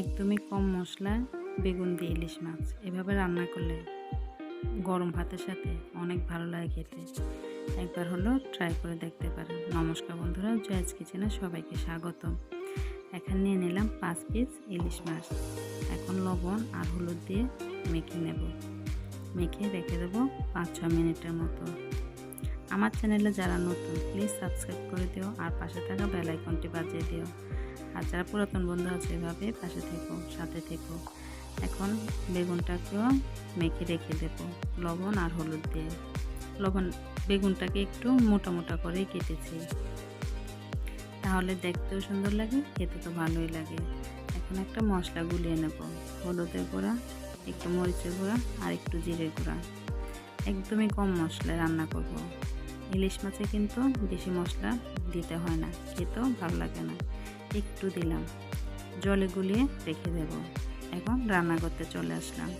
একদমই কম মশলা, বেগুন দিয়ে ইলিশ মাছ। এভাবে রান্না করলে গরম ভাতের সাথে অনেক ভালো লাগে খেতে। একবার হলো ট্রাই করে দেখতে পারেন। নমস্কার বন্ধুরা, জয়েজ কিচেনে সবাইকে স্বাগত এখানে নিয়ে নিলাম পাঁচ পিস ইলিশ মাছ। এখন লবণ আর হলুদ দিয়ে মেখে নেব। মেখে রেখে দেবো পাঁচ ছ মিনিটের মতো। আমার চ্যানেলে যারা নতুন প্লিজ সাবস্ক্রাইব করে দিও আর পাশে থাকা বেল আইকনটি বাজিয়ে দিও। আর যারা পুরাতন বন্ধু আছে এভাবে পাশে থেকো, সাথে থেকো। এখন বেগুনটাকেও মেখে রেখে দেবো, লবণ আর হলুদ দিয়ে। লবণ, বেগুনটাকে একটু মোটা মোটা করেই কেটেছি। তাহলে দেখতেও সুন্দর লাগে, খেতে তো ভালোই লাগে। এখন একটা মশলা গুলিয়ে নেব, হলুদের গুঁড়া, একটু মরিচের গুঁড়া আর একটু জিরে গুঁড়া। একদমই কম মশলায় রান্না করব। ইলিশ মাছে কিন্তু বেশি মশলা দিতে হয় না, খেতেও ভালো লাগে না। একটু দিলাম। জলে গুলিয়ে রেখে দেব। এখন রান্না করতে চলে আসলাম।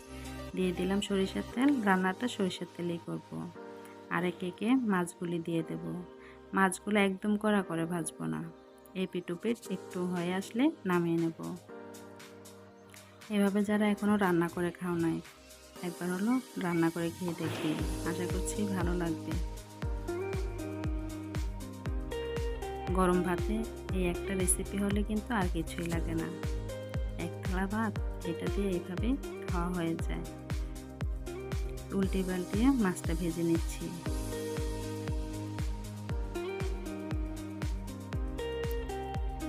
দিয়ে দিলাম সরিষার তেল। রান্নাটা সরিষার তেলেই করব। আর একে মাছগুলি দিয়ে দেব। মাছগুলো একদম কড়া করে ভাজবো না। এই পিটুপিট একটু হয়ে আসলে নামিয়ে নেব। এভাবে যারা এখনও রান্না করে খাও নাই, একবার হলো রান্না করে খেয়ে দেখবি আশা করছি ভালো লাগবে। গরম ভাতে এই একটা রেসিপি হলে কিন্তু আর কিছুই লাগে না। এক থালা ভাত, এটা দিয়ে এইভাবে খাওয়া হয়ে যায়। উল্টে পাল্টিয়ে মাছটা ভেজে নিচ্ছি।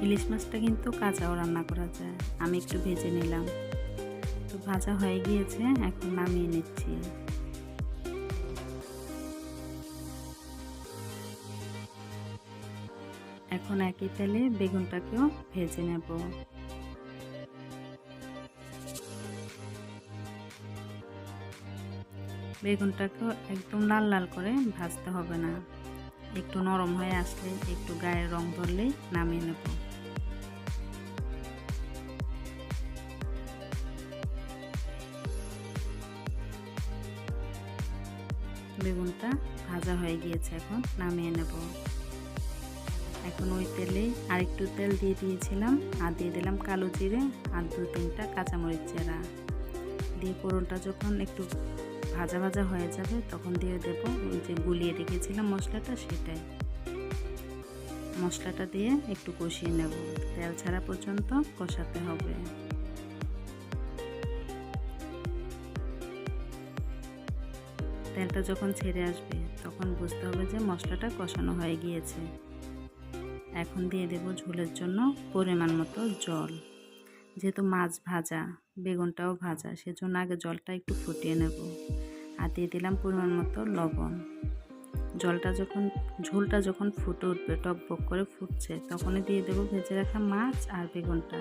ইলিশ মাছটা কিন্তু কাঁচাও রান্না করা যায়, আমি একটু ভেজে নিলাম। তো ভাজা হয়ে গিয়েছে, এখন নামিয়ে নিচ্ছি। এখন একই তেলে বেগুনটাকেও ভেজে নেব। বেগুনটাকেও একদম লাল লাল করে ভাজতে হবে না। একটু নরম হয়ে আসলে একটু গায়ের রং ধরলেই নামিয়ে নেব। বেগুনটা ভাজা হয়ে গিয়েছে, এখন নামিয়ে নেব। এখন ওই তেলে আরেকটু তেল দিয়ে দিয়েছিলাম আর দিয়ে দিলাম কালো জিরে আর দু তিনটা কাঁচামরিচ চেরা। দিয়ে পোড়নটা যখন একটু ভাজা ভাজা হয়ে যাবে তখন দিয়ে দেব যে গুলিয়ে রেখেছিলাম মশলাটা সেটাই। মশলাটা দিয়ে একটু কষিয়ে নেব। তেল ছাড়া পর্যন্ত কষাতে হবে। তেলটা যখন ছেড়ে আসবে তখন বুঝতে হবে যে মশলাটা কষানো হয়ে গিয়েছে। এখন দিয়ে দেব ঝোলের জন্য পরিমাণ মতো জল। যেহেতু মাছ ভাজা, বেগুনটাও ভাজা, সেজন্য আগে জলটা একটু ফুটিয়ে নেব আর দিয়ে দিলাম পরিমাণ মতো লবণ। জলটা যখন, ঝোলটা যখন ফুটে উঠবে, টক বক করে ফুটছে, তখনই দিয়ে দেবো ভেজে রাখা মাছ আর বেগুনটা।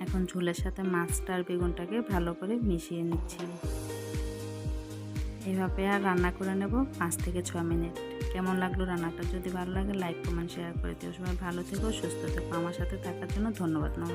এখন ঝোলের সাথে মাছটা আর বেগুনটাকে ভালো করে মিশিয়ে নিচ্ছি। এভাবে আর রান্না করে নেব পাঁচ থেকে ছয় মিনিট। কেমন লাগল রান্নাটা? যদি ভালো লাগে লাইক কমেন্ট শেয়ার করে দিও। সবাই ভালো থেকো, সুস্থ থেকো। আমার সাথে থাকার জন্য ধন্যবাদ